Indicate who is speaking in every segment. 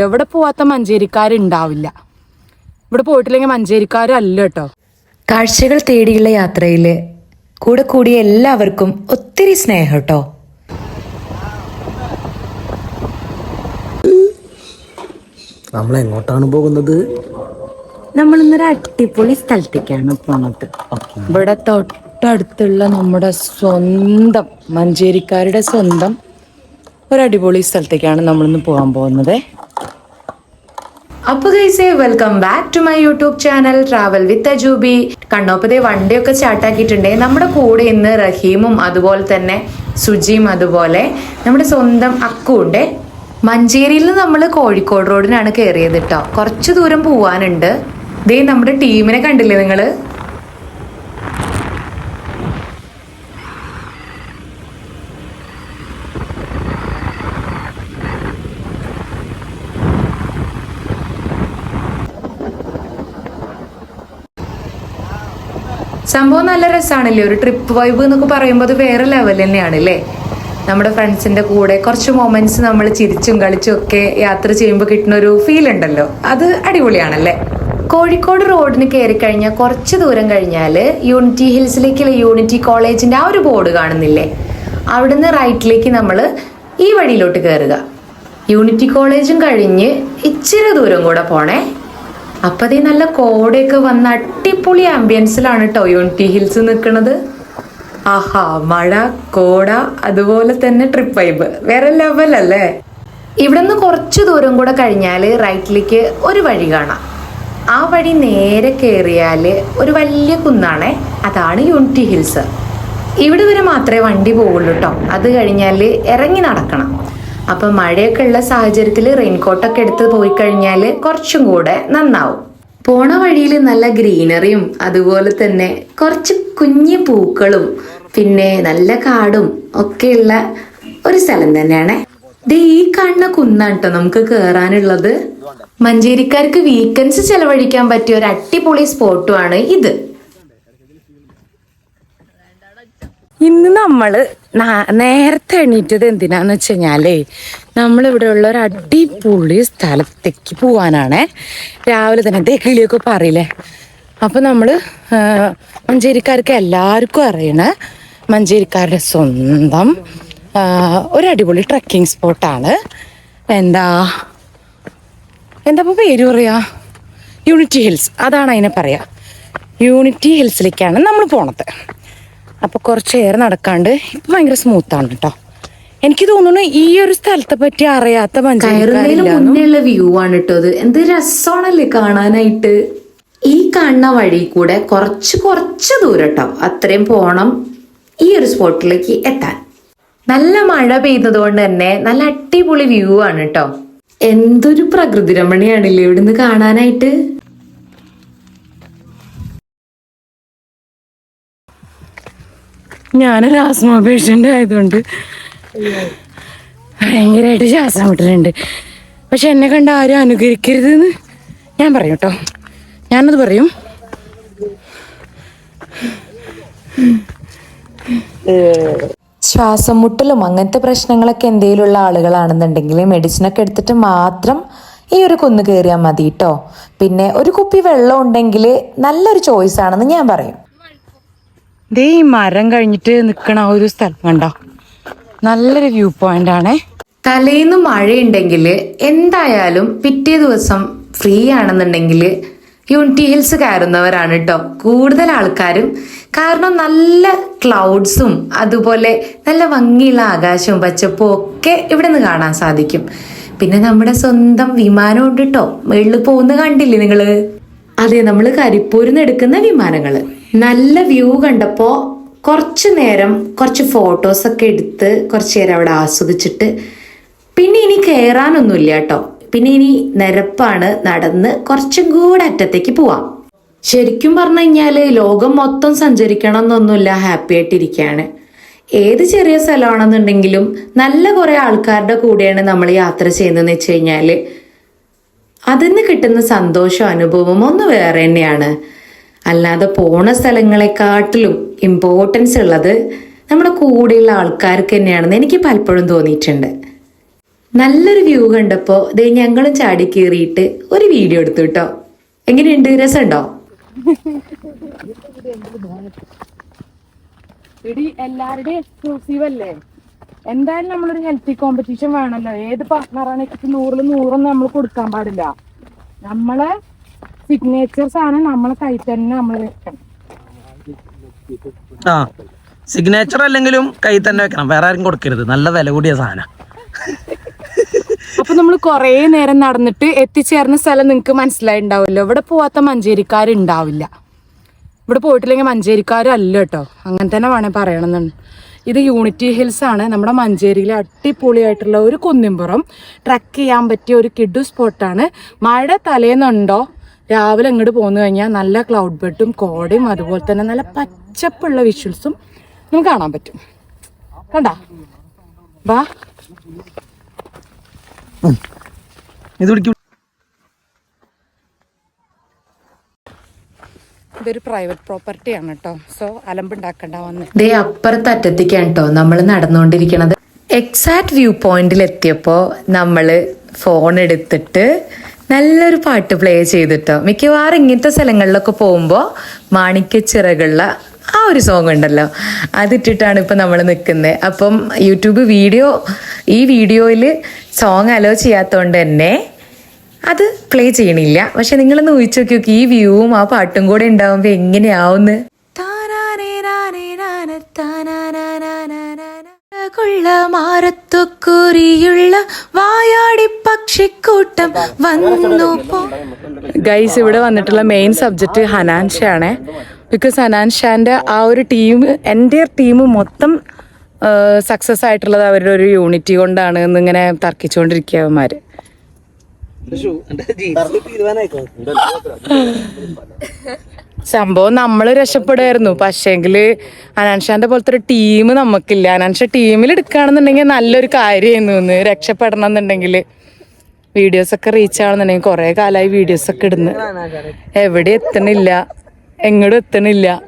Speaker 1: അറിയാലോ ഇവിടെ പോവാത്ത മഞ്ചേരിക്കാരുണ്ടാവില്ല. ഇവിടെ പോയിട്ടില്ലെങ്കിൽ മഞ്ചേരിക്കാരല്ല കേട്ടോ.
Speaker 2: കാഴ്ചകൾ തേടിയുള്ള യാത്രയിൽ കൂടെ കൂടിയ എല്ലാവർക്കും ഒത്തിരി സ്നേഹം കേട്ടോ.
Speaker 3: നമ്മൾ എങ്ങോട്ടാണ് പോകുന്നത്?
Speaker 1: നമ്മൾ ഇന്നൊരു അടിപൊളി സ്ഥലത്തേക്കാണ് പോണത്. ഇവിടെ തൊട്ടടുത്തുള്ള നമ്മുടെ സ്വന്തം മഞ്ചേരിക്കാരുടെ സ്വന്തം ഒരു അടിപൊളി സ്ഥലത്തേക്കാണ് നമ്മളിന്ന് പോകാൻ പോകുന്നത്.
Speaker 2: അപ്പൊ ഗൈസേ welcome back to my YouTube channel travel with Ajubi കണ്ണോപ്പതേ വണ്ടിയൊക്കെ സ്റ്റാർട്ടാക്കിയിട്ടുണ്ട് നമ്മുടെ കൂടെ ഇന്ന് റഹീമും അതുപോലെ തന്നെ സുജിയും അതുപോലെ നമ്മുടെ സ്വന്തം അക്കുണ്ട് മഞ്ചേരിയിൽ നിന്ന് നമ്മൾ കോഴിക്കോട് റോഡിനാണ് കയറിയത് കേട്ടോ കുറച്ച് ദൂരം പോവാനുണ്ട്. ദേ നമ്മുടെ ടീമിനെ കണ്ടില്ലേ നിങ്ങൾ? സംഭവം നല്ല രസമാണല്ലേ ഒരു ട്രിപ്പ് വൈബ് എന്നൊക്കെ പറയുമ്പോൾ അത് വേറെ ലെവൽ തന്നെയാണ് അല്ലേ നമ്മുടെ ഫ്രണ്ട്സിന്റെ കൂടെ കുറച്ച് മൊമെന്റ്സ് നമ്മൾ ചിരിച്ചും കളിച്ചും ഒക്കെ യാത്ര ചെയ്യുമ്പോൾ കിട്ടുന്ന ഒരു ഫീൽ ഉണ്ടല്ലോ. അത് അടിപൊളിയാണല്ലേ? കോഴിക്കോട് റോഡിന് കയറി കഴിഞ്ഞാൽ കുറച്ച് ദൂരം കഴിഞ്ഞാൽ യൂണിറ്റി ഹിൽസിലേക്കുള്ള യൂണിറ്റി കോളേജിന്റെ ആ ഒരു ബോർഡ് കാണുന്നില്ലേ? അവിടുന്ന് റൈറ്റിലേക്ക് നമ്മൾ ഈ വഴിയിലോട്ട് കയറുക യൂണിറ്റി കോളേജും കഴിഞ്ഞ് ഇച്ചിരി ദൂരം കൂടെ പോണേ. അപ്പൊ അതേ നല്ല കോടയൊക്കെ വന്ന അടിപൊളി ആംബിയൻസിലാണ് കേട്ടോ യൂണിറ്റി ഹിൽസ് നിൽക്കുന്നത് ആഹാ മഴ കോട അതുപോലെ തന്നെ ട്രിപ്പ് വൈബ് വേറെ ലെവൽ അല്ലേ? ഇവിടെ നിന്ന് കുറച്ച് ദൂരം കൂടെ കഴിഞ്ഞാൽ റൈറ്റിലേക്ക് ഒരു വഴി കാണാം. ആ വഴി നേരെ കയറിയാൽ ഒരു വലിയ കുന്നാണേ. അതാണ് യൂണിറ്റി ഹിൽസ് ഇവിടെ വരെ മാത്രമേ വണ്ടി പോവുള്ളൂ കേട്ടോ അത് കഴിഞ്ഞാൽ ഇറങ്ങി നടക്കണം. അപ്പൊ മഴയൊക്കെ ഉള്ള സാഹചര്യത്തിൽ റെയിൻകോട്ടൊക്കെ എടുത്ത് പോയി കഴിഞ്ഞാൽ കുറച്ചും കൂടെ നന്നാവും. പോണ വഴിയിൽ നല്ല ഗ്രീനറിയും അതുപോലെ തന്നെ കുറച്ച് കുഞ്ഞു പൂക്കളും പിന്നെ നല്ല കാടും ഒക്കെയുള്ള ഒരു സ്ഥലം തന്നെയാണ്. ദേ ഈ കാണുന്ന കുന്നാണ് കേട്ടോ നമുക്ക് കേറാനുള്ളത്. മഞ്ചേരിക്കാർക്ക് വീക്കെൻഡ്സ് ചെലവഴിക്കാൻ പറ്റിയ ഒരു അടിപൊളി സ്പോട്ടുമാണ് ഇത്.
Speaker 1: ഇന്ന് നമ്മൾ നേരത്തെ എണീറ്റത് എന്തിനാന്ന് വെച്ച് കഴിഞ്ഞാലേ നമ്മളിവിടെ ഉള്ള ഒരു അടിപൊളി സ്ഥലത്തേക്ക് പോവാനാണേ. രാവിലെ തന്നെ ദേ കിളിയൊക്കെ പറയില്ലേ? അപ്പൊ നമ്മൾ മഞ്ചേരിക്കാർക്ക് എല്ലാവർക്കും അറിയണ മഞ്ചേരിക്കാരുടെ സ്വന്തം ഒരു അടിപൊളി ട്രക്കിംഗ് സ്പോട്ടാണ് എന്താ എന്താ? ഇപ്പൊ പേര് പറയാ? യൂണിറ്റി ഹിൽസ് അതാണ് അതിനെ പറയാ. യൂണിറ്റി ഹിൽസിലേക്കാണ് നമ്മൾ പോണത്. അപ്പൊ കുറച്ച് ഏറെ നടക്കാണ്ട് ഇപ്പൊ ഭയങ്കര സ്മൂത്ത് ആണ് കേട്ടോ എനിക്ക് തോന്നുന്നു ഈ ഒരു സ്ഥലത്തെ പറ്റി അറിയാത്ത മഞ്ചേരിക്കാരില്ലാന്നും
Speaker 2: വ്യൂ ആണ് കേട്ടോ അത് എന്ത് രസമാണല്ലേ കാണാനായിട്ട്? ഈ കാണുന്ന വഴി കൂടെ കുറച്ച് കുറച്ച് ദൂരം കേട്ടോ അത്രയും പോണം ഈ ഒരു സ്പോട്ടിലേക്ക് എത്താൻ. നല്ല മഴ പെയ്യുന്നത് കൊണ്ട് തന്നെ നല്ല അടിപൊളി വ്യൂ ആണ് കേട്ടോ എന്തൊരു പ്രകൃതി രമണിയാണല്ലേ ഇവിടുന്ന് കാണാനായിട്ട്?
Speaker 1: ഞാനൊരു ആസ്മ പേഷ്യന്റ് ആയതുകൊണ്ട് ഭയങ്കരമായിട്ട് ശ്വാസം വിട്ടിട്ടുണ്ട് പക്ഷെ എന്നെ കണ്ട് ആരും അനുകരിക്കരുതെന്ന് ഞാൻ പറയും കേട്ടോ. ഞാനത് പറയും.
Speaker 2: ശ്വാസം മുട്ടലും അങ്ങനത്തെ പ്രശ്നങ്ങളൊക്കെ എന്തെങ്കിലുമുള്ള ആളുകളാണെന്നുണ്ടെങ്കിൽ മെഡിസിനൊക്കെ എടുത്തിട്ട് മാത്രം ഈ ഒരു കുന്ന് കയറിയാൽ മതി കേട്ടോ പിന്നെ ഒരു കുപ്പി വെള്ളം ഉണ്ടെങ്കിൽ നല്ലൊരു ചോയ്സ് ആണെന്ന് ഞാൻ പറയും.
Speaker 1: ദേ ഈ മരം കഴിഞ്ഞിട്ട് നിൽക്കണ ഒരു സ്ഥലം കണ്ടോ? നല്ലൊരു വ്യൂ പോയിന്റ് ആണേ.
Speaker 2: തലേന്ന് മഴയുണ്ടെങ്കിൽ എന്തായാലും പിറ്റേ ദിവസം ഫ്രീ ആണെന്നുണ്ടെങ്കിൽ യൂണിറ്റി ഹിൽസ് കയറുന്നവരാണ് കേട്ടോ കൂടുതൽ ആൾക്കാരും കാരണം നല്ല ക്ലൗഡ്സും അതുപോലെ നല്ല ഭംഗിയുള്ള ആകാശവും പച്ചപ്പും ഒക്കെ ഇവിടെ നിന്ന് കാണാൻ സാധിക്കും. പിന്നെ നമ്മുടെ സ്വന്തം വിമാനം ഉണ്ട് കേട്ടോ മേളിൽ പോകുന്ന കണ്ടില്ലേ നിങ്ങൾ? അതെ നമ്മൾ കരിപ്പൂരിന്ന് എടുക്കുന്ന വിമാനങ്ങൾ. നല്ല വ്യൂ കണ്ടപ്പോൾ കുറച്ചു നേരം കുറച്ച് ഫോട്ടോസൊക്കെ എടുത്ത് കുറച്ചു നേരം അവിടെ ആസ്വദിച്ചിട്ട് പിന്നെ ഇനി കയറാനൊന്നുമില്ല കേട്ടോ. പിന്നെ ഇനി നിരപ്പാണ് നടന്ന് കുറച്ചും കൂടെ അറ്റത്തേക്ക് പോവാം. ശരിക്കും പറഞ്ഞു കഴിഞ്ഞാൽ ലോകം മൊത്തം സഞ്ചരിക്കണം എന്നൊന്നുമില്ല ഹാപ്പി ആയിട്ടിരിക്കുകയാണ് ഏത് ചെറിയ സ്ഥലമാണെന്നുണ്ടെങ്കിലും നല്ല കുറേ ആൾക്കാരുടെ കൂടെയാണ് നമ്മൾ യാത്ര ചെയ്യുന്നതെന്ന് വെച്ച് കഴിഞ്ഞാൽ അതിന് കിട്ടുന്ന സന്തോഷവും അനുഭവം ഒന്ന് വേറെ തന്നെയാണ്. അല്ലാതെ പോണ സ്ഥലങ്ങളെക്കാട്ടിലും ഇമ്പോർട്ടൻസ് ഉള്ളത് നമ്മുടെ കൂടെയുള്ള ആൾക്കാർക്ക് തന്നെയാണെന്ന് എനിക്ക് പലപ്പോഴും തോന്നിയിട്ടുണ്ട്. നല്ലൊരു വ്യൂ കണ്ടപ്പോ ദേ ഞങ്ങളും ചാടി കയറിയിട്ട് ഒരു വീഡിയോ എടുത്തു കേട്ടോ എങ്ങനെയുണ്ട്? രസമുണ്ടോ?
Speaker 1: എടി എക്സ്ക്ലൂസീവ് അല്ലേ? എന്തായാലും നമ്മളൊരു ഹെൽത്തി കോമ്പറ്റീഷൻ വേണമല്ലോ ഏത് പാർട്ട്ണറാണെങ്കിൽ നൂറിൽ നൂറൊന്നും നമ്മൾ കൊടുക്കാൻ പാടില്ല. നമ്മളെ സിഗ്നേച്ചർ സാധനം നമ്മളെ കൈ തന്നെ നമ്മൾ വെക്കണം.
Speaker 3: ആ സിഗ്നേച്ചർ അല്ലെങ്കിലും കൈ തന്നെ വെക്കണം. വേറെ ആരും കൊടുക്കരുത്. നല്ല വില കൂടിയ സാധനം.
Speaker 1: അപ്പൊ നമ്മൾ കുറേ നേരം നടന്നിട്ട് എത്തിച്ചേർന്ന സ്ഥലം നിങ്ങൾക്ക് മനസ്സിലായിണ്ടാവില്ലോ ഇവിടെ പോവാത്ത മഞ്ചേരിക്കാരുണ്ടാവില്ല. ഇവിടെ പോയിട്ടില്ലെങ്കിൽ മഞ്ചേരിക്കാരും അല്ല കേട്ടോ. അങ്ങനെ തന്നെ വേണേൽ പറയണമെന്നുണ്ട്. ഇത് യൂണിറ്റി ഹിൽസ് ആണ്. നമ്മുടെ മഞ്ചേരിയിലെ അടിപൊളിയായിട്ടുള്ള ഒരു കുന്നിൻപുറം. ട്രക്ക് ചെയ്യാൻ പറ്റിയ ഒരു കിഡു സ്പോട്ടാണ് മഴ തലേന്നുണ്ടോ? രാവിലെ ഇങ്ങോട്ട് പോന്നു കഴിഞ്ഞാൽ നല്ല ക്ലൗഡ് ബെഡും കോടയും അതുപോലെ തന്നെ നല്ല പച്ചപ്പുള്ള വിഷ്വൽസും നമുക്ക് കാണാൻ പറ്റും. കണ്ടാ? വാ. ഇതൊരു പ്രൈവറ്റ് പ്രോപ്പർട്ടിയാണ് കേട്ടോ സോ അലമ്പുണ്ടാക്കണ്ട വന്ന്.
Speaker 2: ദേ അപ്പുറത്ത് അറ്റത്തേക്കാണ് കേട്ടോ നമ്മൾ നടന്നുകൊണ്ടിരിക്കണത് എക്സാക്ട് വ്യൂ പോയിന്റിൽ എത്തിയപ്പോ നമ്മൾ ഫോൺ എടുത്തിട്ട് നല്ലൊരു പാട്ട് പ്ലേ ചെയ്തിട്ടോ മിക്കവാറും ഇങ്ങനത്തെ സ്ഥലങ്ങളിലൊക്കെ പോകുമ്പോൾ മാണിക്യച്ചിറകുള്ള ആ ഒരു സോങ് ഉണ്ടല്ലോ. അതിട്ടിട്ടാണ് ഇപ്പം നമ്മൾ നിൽക്കുന്നത് അപ്പം യൂട്യൂബ് വീഡിയോ ഈ വീഡിയോയിൽ സോങ് അലോ ചെയ്യാത്തതുകൊണ്ട് തന്നെ അത് പ്ലേ ചെയ്യണില്ല. പക്ഷെ നിങ്ങളൊന്ന് ഊഹിച്ചു നോക്കി നോക്കി ഈ വ്യൂവും ആ പാട്ടും കൂടെ ഉണ്ടാവുമ്പോ എങ്ങനെയാവുന്ന് മാറത്തുക്കുറിയുള്ള വായാടി പക്ഷിക്കൂട്ടം വന്നു പോ.
Speaker 1: ഗൈസ് ഇവിടെ വന്നിട്ടുള്ള മെയിൻ സബ്ജക്റ്റ് ഹനാൻഷാണ് ബിക്കോസ് ഹനാൻഷാന്റെ ആ ഒരു ടീം എന്റെ ടീം മൊത്തം സക്സസ് ആയിട്ടുള്ളത് അവരുടെ ഒരു യൂണിറ്റി കൊണ്ടാണ് എന്നിങ്ങനെ തർക്കിച്ചുകൊണ്ടിരിക്കുക സംഭവം നമ്മൾ രക്ഷപ്പെടുമായിരുന്നു. പക്ഷേങ്കിൽ അനാൻഷാന്റെ പോലത്തെ ഒരു ടീം നമുക്കില്ല അനാൻഷ ടീമിൽ എടുക്കുകയാണെന്നുണ്ടെങ്കിൽ നല്ലൊരു കാര്യമായിരുന്നു ഇന്ന്. രക്ഷപ്പെടണം എന്നുണ്ടെങ്കിൽ വീഡിയോസ് ഒക്കെ റീച്ച് ആവണമെന്നുണ്ടെങ്കിൽ കുറെ കാലമായി വീഡിയോസ് ഒക്കെ ഇടുന്നു. എവിടെ എത്തണില്ല. എങ്ങോട്ടും എത്തണില്ല.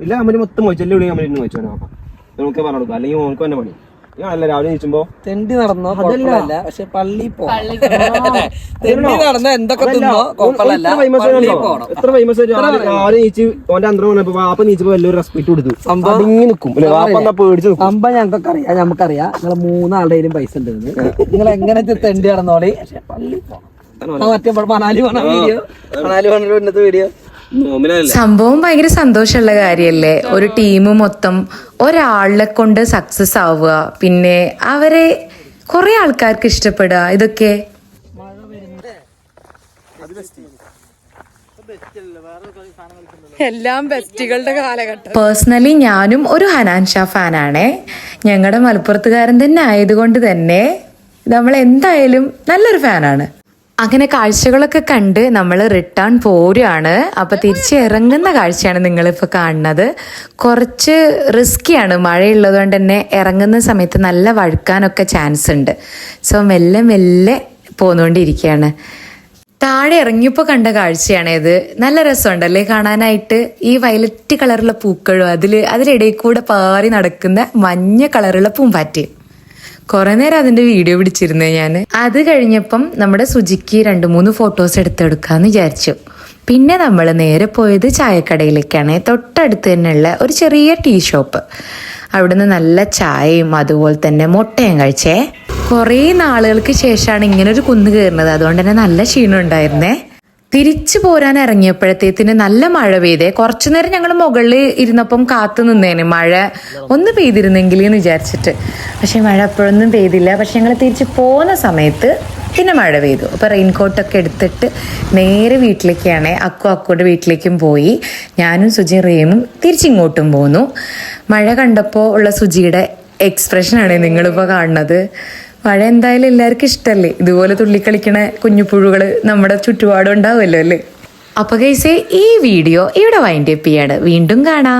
Speaker 4: ഇല്ല അമ്മ മൊത്തം വിളി അമ്മ ഇരുന്ന് നമുക്ക് പറഞ്ഞു കൊടുക്കാം. അല്ലെങ്കിൽ ഓനക്ക് തന്നെ പണി ഞാനല്ല രാവിലെ നീച്ചുമ്പോ
Speaker 5: തെണ്ടി നടന്നോ? കുഴപ്പമില്ല. പക്ഷെ പള്ളി പോണം. തെണ്ടി നടന്ന? എന്തൊക്കെ തിന്നോ? കുഴപ്പമില്ല. പള്ളി പോണം.
Speaker 4: എത്ര ഫേമസ് രാവിലെ നീച്ച് ഓന്റെ അന്തരം വന്നപ്പോ വാപ്പ നീച്ചപ്പോ വലിയൊരു റെസ്പെക്ട് കൊടുത്തു. അടങ്ങി നിക്കും. അല്ലെ? വാപ്പ പേടിച്ച്
Speaker 5: സംഭവം അറിയാം. നമുക്കറിയാം. നിങ്ങളെ മൂന്നാളുടെയിലും പൈസ ഉണ്ട് നിങ്ങൾ എങ്ങനെ തെണ്ടി നടന്നോളി? പക്ഷെ പള്ളി പോണം. മറ്റേ മണാലി പോണ വീഡിയോ മണാലി വീഡിയോ
Speaker 2: സംഭവം ഭയങ്കര സന്തോഷമുള്ള കാര്യല്ലേ ഒരു ടീം മൊത്തം ഒരാളെ കൊണ്ട് സക്സസ് ആവുക. പിന്നെ അവരെ കുറെ ആൾക്കാർക്ക് ഇഷ്ടപ്പെടുക. ഇതൊക്കെ
Speaker 1: എല്ലാം ബെസ്റ്റുകളുടെ കാലഘട്ടം.
Speaker 2: പേഴ്സണലി ഞാനും ഒരു ഹനാൻ ഷാ ഫാനാണേ. ഞങ്ങളുടെ മലപ്പുറത്തുകാരൻ തന്നെ ആയതുകൊണ്ട് തന്നെ നമ്മൾ എന്തായാലും നല്ലൊരു ഫാനാണ്. അങ്ങനെ കാഴ്ചകളൊക്കെ കണ്ട് നമ്മൾ റിട്ടേൺ പോരുകയാണ് അപ്പൊ തിരിച്ച് ഇറങ്ങുന്ന കാഴ്ചയാണ് നിങ്ങളിപ്പോൾ കാണുന്നത്. കുറച്ച് റിസ്ക്കിയാണ് മഴയുള്ളത് കൊണ്ട് തന്നെ ഇറങ്ങുന്ന സമയത്ത് നല്ല വഴുക്കാനൊക്കെ ചാൻസ് ഉണ്ട്. സോ മെല്ലെ മെല്ലെ പോന്നുകൊണ്ടിരിക്കുകയാണ് താഴെ ഇറങ്ങിയപ്പോൾ കണ്ട കാഴ്ചയാണ് ഇത്. നല്ല രസമുണ്ടല്ലേ കാണാനായിട്ട്? ഈ വയലറ്റ് കളറുള്ള പൂക്കളും അതിൽ അതിലിടയിൽ കൂടെ പാറി നടക്കുന്ന മഞ്ഞ കളറുള്ള പൂമ്പാറ്റയും. കുറെ നേരം അതിന്റെ വീഡിയോ പിടിച്ചിരുന്നു ഞാൻ അത് കഴിഞ്ഞപ്പം നമ്മുടെ സുജിക്ക് രണ്ട് മൂന്ന് ഫോട്ടോസ് എടുത്തെടുക്കാന്ന് വിചാരിച്ചു. പിന്നെ നമ്മൾ നേരെ പോയത് ചായക്കടയിലേക്കാണ്. തൊട്ടടുത്ത് തന്നെയുള്ള ഒരു ചെറിയ ടീ ഷോപ്പ്. അവിടുന്ന് നല്ല ചായയും അതുപോലെ തന്നെ മുട്ടയും കഴിച്ചേ. കുറേ നാളുകൾക്ക് ശേഷമാണ് ഇങ്ങനെ ഒരു കുന്ന് കയറുന്നത്. അതുകൊണ്ട് തന്നെ നല്ല ക്ഷീണം ഉണ്ടായിരുന്നേ തിരിച്ചു പോരാൻ ഇറങ്ങിയപ്പോഴത്തേത്തിന് നല്ല മഴ പെയ്തേ. കുറച്ചു നേരം ഞങ്ങൾ മുകളിൽ ഇരുന്നപ്പം കാത്തു നിന്നേനെ. മഴ ഒന്ന് പെയ്തിരുന്നെങ്കിൽ എന്ന് വിചാരിച്ചിട്ട്. പക്ഷെ മഴ അപ്പോഴൊന്നും പെയ്തില്ല. പക്ഷെ ഞങ്ങൾ തിരിച്ച് പോകുന്ന സമയത്ത് പിന്നെ മഴ പെയ്തു. അപ്പോൾ റെയിൻകോട്ടൊക്കെ എടുത്തിട്ട് നേരെ വീട്ടിലേക്കാണ് അക്കു അക്കുയുടെ വീട്ടിലേക്കും പോയി. ഞാനും സുജി റേമും തിരിച്ചിങ്ങോട്ടും പോന്നു. മഴ കണ്ടപ്പോൾ ഉള്ള സുജിയുടെ എക്സ്പ്രഷനാണ് നിങ്ങളിപ്പോൾ കാണുന്നത്. മഴ എന്തായാലും എല്ലാവർക്കും ഇഷ്ടമല്ലേ ഇതുപോലെ തുള്ളിക്കളിക്കണ കുഞ്ഞുപുഴുകൾ നമ്മുടെ ചുറ്റുപാടും ഉണ്ടാവുമല്ലോ അല്ലേ? അപ്പൊ കൈസേ ഈ വീഡിയോ ഇവിടെ വൈൻഡപ്പ് ചെയ്യാണ്. വീണ്ടും കാണാം.